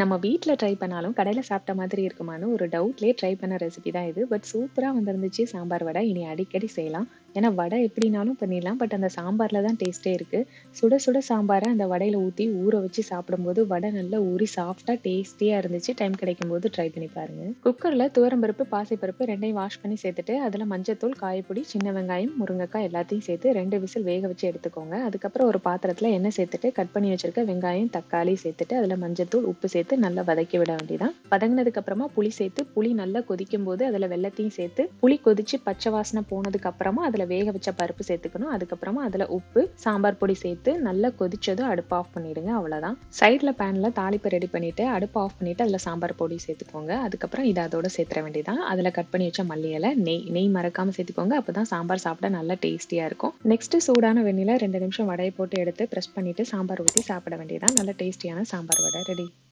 நம்ம வீட்டில் ட்ரை பண்ணாலும் கடையில் சாப்பிட்ட மாதிரி இருக்குமான்னு ஒரு டவுட்லேயே ட்ரை பண்ண ரெசிபி தான் இது. பட் சூப்பராக வந்திருந்துச்சு சாம்பார் வடை. இனி அடிக்கடி செய்யலாம். ஏன்னா வடை எப்படினாலும் பண்ணிடலாம். பட் அந்த சாம்பாரில் தான் டேஸ்ட்டே இருக்குது சுட சுட சாம்பாரை அந்த வடையில் ஊற்றி ஊற வச்சு சாப்பிடும்போது வடை நல்லா ஊறி சாஃப்டாக டேஸ்டியாக இருந்துச்சு. டைம் கிடைக்கும் போது ட்ரை பண்ணி பாருங்கள் குக்கரில் துவரம்பருப்பு, பாசிப்பருப்பு ரெண்டையும் வாஷ் பண்ணி சேர்த்துட்டு, அதில் மஞ்சத்தூள், காயப்பொடி, சின்ன வெங்காயம், முருங்கக்காய் எல்லாத்தையும் சேர்த்து ரெண்டு விசில் வேக வச்சு எடுத்துக்கோங்க. அதுக்கப்புறம் ஒரு பாத்திரத்தில் எண்ணெய் சேர்த்துட்டு கட் பண்ணி வச்சுருக்க வெங்காயம், தக்காளி சேர்த்துட்டு அதில் மஞ்சத்தூள், உப்பு சேர்த்து நல்லா வதக்கி விட வேண்டியதான். வதங்கினதுக்கப்புறமா புளி சேர்த்து புளி நல்லா கொதிக்கும் போது அதில் வெல்லத்தையும் சேர்த்து புளி கொதிச்சு பச்சை வாசனை போனதுக்கப்புறமா அதில் அதில் வேக வச்ச பருப்பு சேர்த்துக்கணும். அதுக்கப்புறமா அதில் உப்பு, சாம்பார் பொடி சேர்த்து நல்லா கொதிச்சதும் அடுப்பு ஆஃப் பண்ணிடுங்க. அவ்வளோதான் சைடில் பேனில் தாளிப்பு ரெடி பண்ணிவிட்டு அடுப்பு ஆஃப் பண்ணிவிட்டு அதில் சாம்பார் பொடி சேர்த்துக்கோங்க. அதுக்கப்புறம் இதை அதோட சேர்த்துற வேண்டியதான். அதில் கட் பண்ணி வச்ச மல்லி இலை, நெய் நெய் மறக்காமல் சேர்த்துக்கோங்க. அப்போ தான் சாம்பார் சாப்பிட நல்லா டேஸ்டியாக இருக்கும். நெக்ஸ்ட் சூடான வெண்ணில ரெண்டு நிமிஷம் வடையை போட்டு எடுத்து ப்ரெஸ் பண்ணிவிட்டு சாம்பார் ஊற்றி சாப்பிட வேண்டியதான். நல்ல டேஸ்டியான சாம்பார் வடை ரெடி.